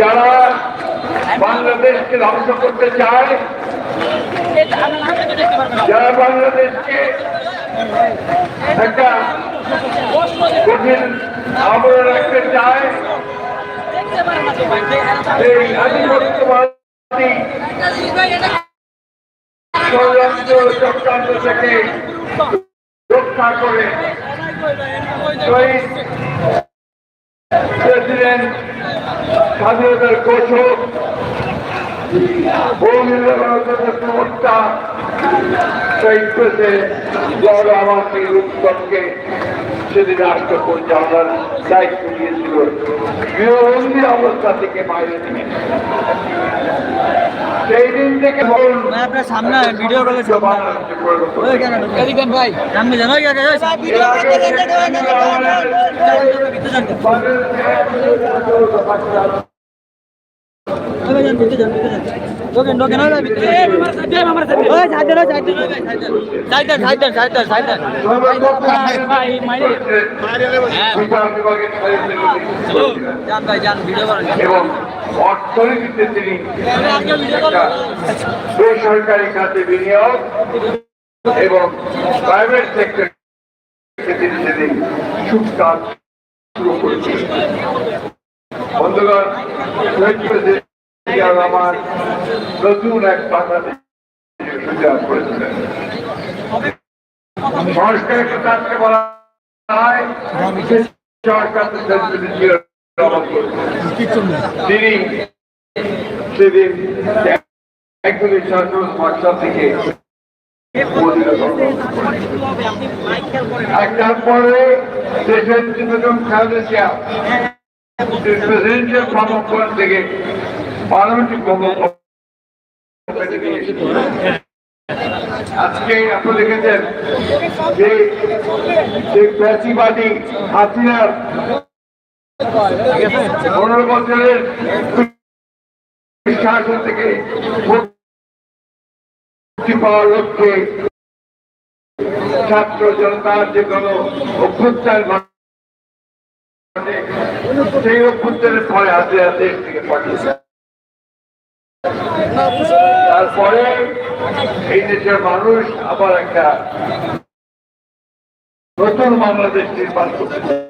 যারা বাংলাদেশকে ধ্বংস করতে চায়, যারা বাংলাদেশকে একটা কঠিন আবরণ রাখতে চায়, এই আধিপত্যবাদী চক্রান্ত থেকে রক্ষা করে প্রেসিডেন্ট স্বাধীনতার ঘোষক প্রবক্তা শহীদ আমার সেদিন রাষ্ট্র পরিচালনার দায়িত্ব দিয়েছিল গৃহবন্দী অবস্থা থেকে বাইরে নিয়ে আপনার সামনে ভিডিও কলে ভাই সামনে জানো যান ভাই যান ভিডিও অর্থনীতিতে তিনি বেসরকারি খাতে বিনিয়োগ এবং প্রাইভেট সেক্টর তিনি সেদিন শুরু বন্ধুগণ আমার নতুন এক বাধা সুযোগ করেছিলেন। বলা হয় সরকার তিনি সেদিন একগুলি শাসন বাক্সা থেকে আজকে আপনি দেখেছেন যে প্যাসিবাদী হাসিনার ছাত্র জনতার যে কোনো অভ্যুত্থান ঘটে, সেই অভ্যুত্থানের পরে হাতে হাতে থেকে তারপরে এই দেশের মানুষ আবার একটা নতুন বাংলাদেশ নির্মাণ করতে।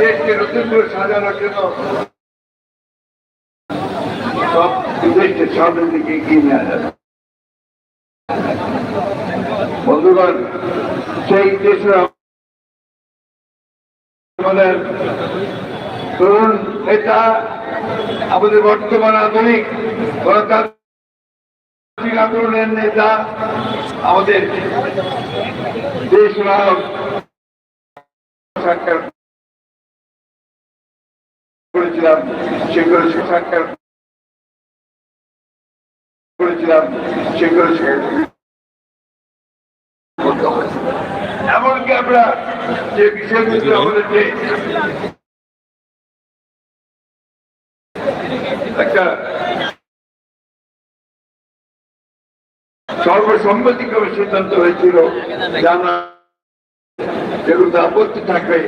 দেশকে নতুন করে সাজানোর জন্য সব দেশকে সামনের দিকে এগিয়ে নেওয়া যাবে। বন্ধুগণ, সেই আমাদের তরুণ নেতা, আমাদের বর্তমান আধুনিক গণতান্ত্রিক আন্দোলনের নেতা, আমাদের দেশ করেছিলাম সেগুলো সাক্ষাৎ করেছিলাম সেগুলো এমনকি আমরা যে বিষয়গুলো আমাদের যে একটা সর্বসম্মতিক্রমে সিদ্ধান্ত হয়েছিল জানা আপত্তি থাকবে